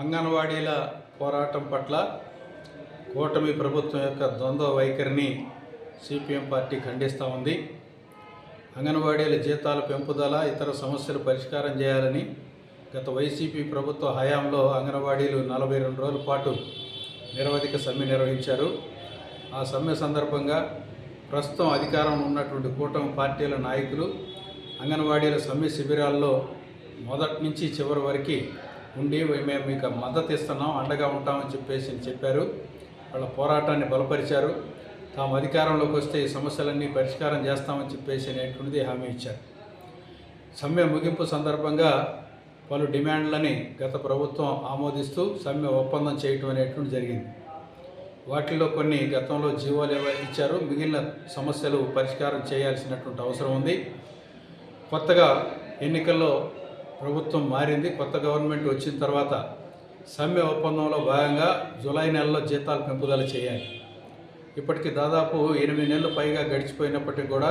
అంగన్వాడీల పోరాటం పట్ల కూటమి ప్రభుత్వం యొక్క ద్వంద్వ వైఖరిని సిపిఎం పార్టీ ఖండిస్తూ ఉంది. అంగన్వాడీల జీతాల పెంపుదల ఇతర సమస్యలు పరిష్కారం చేయాలని గత వైసీపీ ప్రభుత్వ హయాంలో అంగన్వాడీలు నలభై రెండు రోజుల పాటు నిరవధిక సమ్మె నిర్వహించారు. ఆ సమ్మె సందర్భంగా ప్రస్తుతం అధికారంలో ఉన్నటువంటి కూటమి పార్టీల నాయకులు అంగన్వాడీల సమ్మె శిబిరాల్లో మొదటి నుంచి చివరి వరకు ఉండి మేము మీకు మద్దతు ఇస్తున్నాం అండగా ఉంటామని చెప్పేసి చెప్పారు. వాళ్ళ పోరాటాన్ని బలపరిచారు. తాము అధికారంలోకి వస్తే ఈ సమస్యలన్నీ పరిష్కారం చేస్తామని చెప్పేసి అనేటువంటిది హామీ ఇచ్చారు. సమ్మె ముగింపు సందర్భంగా పలు డిమాండ్లని గత ప్రభుత్వం ఆమోదిస్తూ సమ్మె ఒప్పందం చేయటం అనేటువంటి జరిగింది. వాటిలో కొన్ని గతంలో జీవోలు ఇచ్చారు? మిగిలిన సమస్యలు పరిష్కారం చేయాల్సినటువంటి అవసరం ఉంది. కొత్తగా ఎన్నికల్లో ప్రభుత్వం మారింది కొత్త గవర్నమెంట్ వచ్చిన తర్వాత సమ్మె ఒప్పందంలో భాగంగా జూలై నెలలో జీతాలు పెంపుదల చేయాలి. ఇప్పటికి దాదాపు ఎనిమిది నెలలు పైగా గడిచిపోయినప్పటికీ కూడా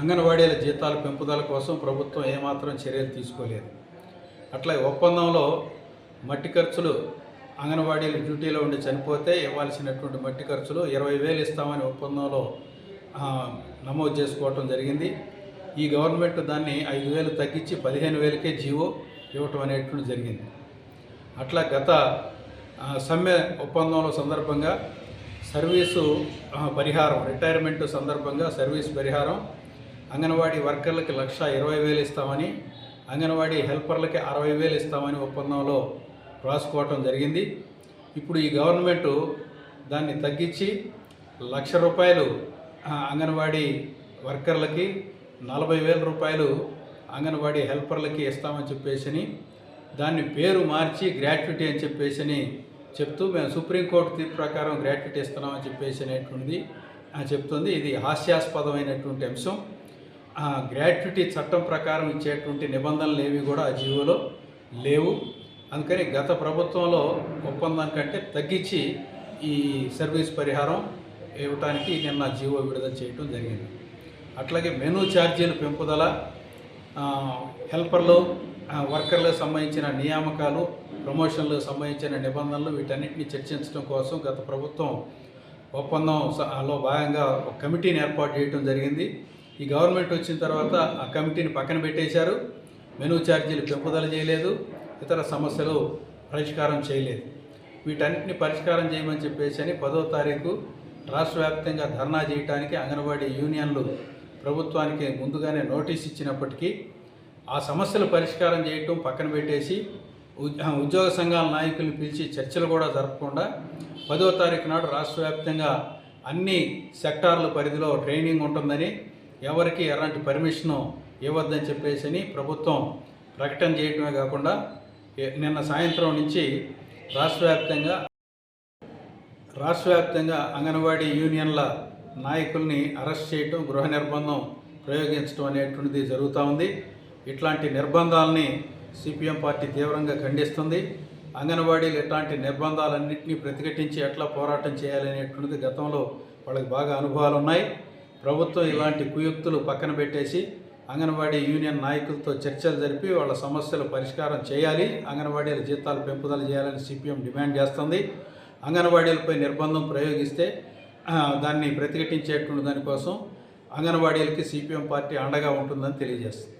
అంగన్వాడీల జీతాల పెంపుదల కోసం ప్రభుత్వం ఏమాత్రం చర్యలు తీసుకోలేదు. అట్లా ఒప్పందంలో మట్టి ఖర్చులు అంగన్వాడీలు డ్యూటీలో ఉండి చనిపోతే ఇవ్వాల్సినటువంటి మట్టి ఖర్చులు ఇరవై వేలు ఇస్తామని ఒప్పందంలో నమోదు చేసుకోవటం జరిగింది. ఈ గవర్నమెంట్ దాన్ని ఐదు వేలు తగ్గించి పదిహేను వేలకే జీవో ఇవ్వటం అనేటువంటి జరిగింది. అట్లా గత సమ్మె ఒప్పందంలో సందర్భంగా సర్వీసు పరిహారం రిటైర్మెంట్ సందర్భంగా సర్వీస్ పరిహారం అంగన్వాడీ వర్కర్లకి లక్ష ఇరవై వేలు ఇస్తామని అంగన్వాడీ హెల్పర్లకి అరవై వేలు ఇస్తామని ఒప్పందంలో రాసుకోవటం జరిగింది. ఇప్పుడు ఈ గవర్నమెంటు దాన్ని తగ్గించి లక్ష రూపాయలు అంగన్వాడీ వర్కర్లకి నలభై వేల రూపాయలు అంగన్వాడీ హెల్పర్లకి ఇస్తామని చెప్పేసి దాన్ని పేరు మార్చి గ్రాట్యుటీ అని చెప్పేసి చెప్తూ మేము సుప్రీంకోర్టు తీర్పు ప్రకారం గ్రాట్యుటీ ఇస్తున్నామని చెప్పేసి అనేటువంటిది చెప్తుంది. ఇది హాస్యాస్పదమైనటువంటి అంశం. ఆ, గ్రాట్యుటీ చట్టం ప్రకారం ఇచ్చేటువంటి నిబంధనలు ఏవి కూడా ఆ జీవోలో లేవు. అందుకని గత ప్రభుత్వంలో ఒప్పందం కంటే తగ్గించి ఈ సర్వీస్ పరిహారం ఇవ్వటానికి నిన్న జీవో విడుదల చేయటం జరిగింది. అట్లాగే మెనూ ఛార్జీల పెంపుదల హెల్పర్లు వర్కర్లకు సంబంధించిన నియామకాలు ప్రమోషన్లకు సంబంధించిన నిబంధనలు వీటన్నిటిని చర్చించడం కోసం గత ప్రభుత్వం ఒప్పందం భాగంగా ఒక కమిటీని ఏర్పాటు చేయడం జరిగింది. ఈ గవర్నమెంట్ వచ్చిన తర్వాత ఆ కమిటీని పక్కన పెట్టేశారు. మెనూ ఛార్జీలు పెంపుదల చేయలేదు. ఇతర సమస్యలు పరిష్కారం చేయలేదు. వీటన్నిటిని పరిష్కారం చేయమని చెప్పేసి అని పదో తారీఖు రాష్ట్ర వ్యాప్తంగా ధర్నా చేయడానికి అంగన్వాడీ యూనియన్లు ప్రభుత్వానికి ముందుగానే నోటీస్ ఇచ్చినప్పటికీ ఆ సమస్యలు పరిష్కారం చేయటం పక్కన పెట్టేసి ఉద్యోగ సంఘాల నాయకుల్ని పిలిచి చర్చలు కూడా జరపకుండా పదో తారీఖు నాడు రాష్ట్ర వ్యాప్తంగా అన్ని సెక్టార్ల పరిధిలో ట్రైనింగ్ ఉంటుందని ఎవరికి ఎలాంటి పర్మిషను ఇవ్వద్దని చెప్పేసి అని ప్రభుత్వం ప్రకటన చేయటమే కాకుండా నిన్న సాయంత్రం నుంచి రాష్ట్ర వ్యాప్తంగా రాష్ట్ర వ్యాప్తంగా అంగన్వాడీ యూనియన్ల నాయకుల్ని అరెస్ట్ చేయటం గృహ నిర్బంధం ప్రయోగించడం అనేటువంటిది జరుగుతూ ఉంది. ఇట్లాంటి నిర్బంధాలని సిపిఎం పార్టీ తీవ్రంగా ఖండిస్తుంది. అంగన్వాడీలు ఇట్లాంటి నిర్బంధాలన్నింటినీ ప్రతిఘటించి ఎట్లా పోరాటం చేయాలనేటువంటిది గతంలో వాళ్ళకి బాగా అనుభవాలు ఉన్నాయి ప్రభుత్వం ఇలాంటి కుయుక్తులు పక్కన పెట్టేసి అంగన్వాడీ యూనియన్ నాయకులతో చర్చలు జరిపి వాళ్ళ సమస్యలు పరిష్కారం చేయాలి అంగన్వాడీల జీతాలు పెంపుదల చేయాలని సిపిఎం డిమాండ్ చేస్తుంది. అంగన్వాడీలపై నిర్బంధం ప్రయోగిస్తే దాన్ని ప్రతిఘటించేటువంటి దానికోసం అంగన్వాడీలకి సిపిఎం పార్టీ అండగా ఉంటుందని తెలియజేస్తుంది.